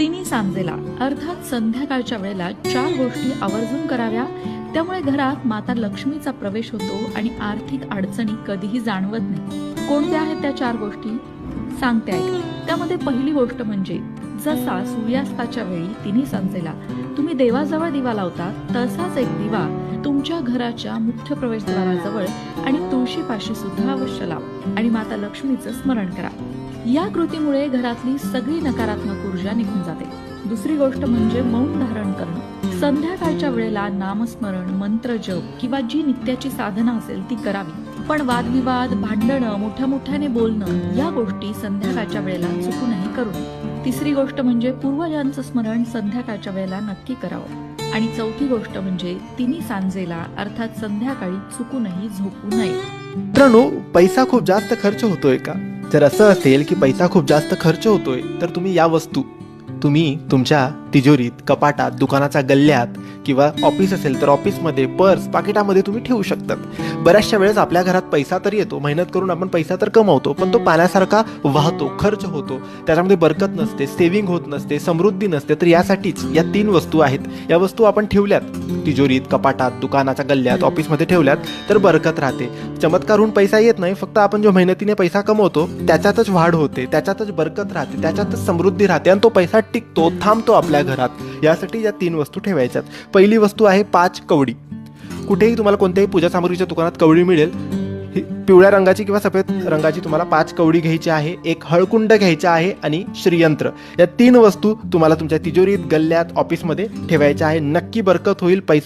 तिन्ही सांजेला अर्थात संध्याकाळच्या वेळेला चार गोष्टी आवर्जून कराव्या त्यामुळे घरात माता लक्ष्मीचा प्रवेश होतो आणि आर्थिक अडचणी कधीही जाणवत नाही. कोणत्या आहेत त्या चार गोष्टी? सांगते ऐक त्यामध्ये पहिली गोष्ट म्हणजे जसा सूर्यास्ताच्या वेळी तिन्ही सांजेला तुम्ही देवाजवळ दिवा लावता तसाच एक दिवा तुमच्या घराच्या मुख्य प्रवेशद्वाराजवळ आणि तुळशीपाशी सुद्धा अवश्य लावा आणि माता लक्ष्मीचं स्मरण करा. या कृतीमुळे घरातली सगळी नकारात्मक ऊर्जा निघून जाते. दुसरी गोष्ट म्हणजे मौन धारण करणं. संध्याकाळच्या वेळेला नामस्मरण मंत्र जप किंवा जी नित्याची साधना असेल ती करावी. पण वादविवाद भांडणं मोठ्या मोठ्याने बोलणं या गोष्टी संध्याकाळच्या वेळेला चुकूनही करू नये. तिसरी गोष्ट म्हणजे पूर्वजांचं स्मरण संध्याकाळच्या वेळेला नक्की करावं. आणि चौथी गोष्ट म्हणजे तिन्ही सांजेला अर्थात संध्याकाळी चुकूनही झोपू नये. मित्रांनो पैसा खूप जास्त खर्च होतोय का? जर असं असेल की पैसा खूप जास्त खर्च होतोय तर तुम्ही या वस्तू तुम्ही तुमच्या तिजोरीत कपाटात दुकानाच्या गल्ल्यात किंवा ऑफिस असेल तर ऑफिसमध्ये पर्स पाकिटामध्ये तुम्ही ठेवू शकतात. बऱ्याचशा वेळेस आपल्या घरात पैसा तर येतो मेहनत करून आपण पैसा तर कमवतो पण तो पाण्यासारखा वाहतो खर्च होतो. त्याच्यामध्ये बरकत नसते सेव्हिंग होत नसते समृद्धी नसते. तर यासाठीच या तीन वस्तू आहेत. या वस्तू आपण ठेवल्यात. तिजोरीत कपाटात दुकानाच्या गल्ल्यात ऑफिसमध्ये ठेवल्यात तर बरकत राहते. चमत्कार होऊन पैसा येत नाही फक्त आपण जो मेहनतीने पैसा कमवतो त्याच्यातच वाढ होते त्याच्यातच बरकत राहते त्याच्यातच समृद्धी राहते आणि तो पैसा टिकतो थांबतो आपल्या आपल्या घरात. यासाठी या तीन वस्तू ठेवायच्यात. पहिली वस्तू आहे पाच कवडी. कुठेही तुम्हाला कोणत्याही पूजा सामग्रीच्या दुकानात कवडी मिळेल. ही पिवळ्या रंगाची किंवा सफेद रंगाची तुम्हाला पाच कवडी घ्यायची आहे एक हळकुंड घ्यायचा आहे आणि श्रीयंत्र. या तीन वस्तू तुम्हाला तुमच्या तिजोरीत गल्ल्यात ऑफिसमध्ये ठेवायच्या आहे. नक्की बरकत होईल पैसा.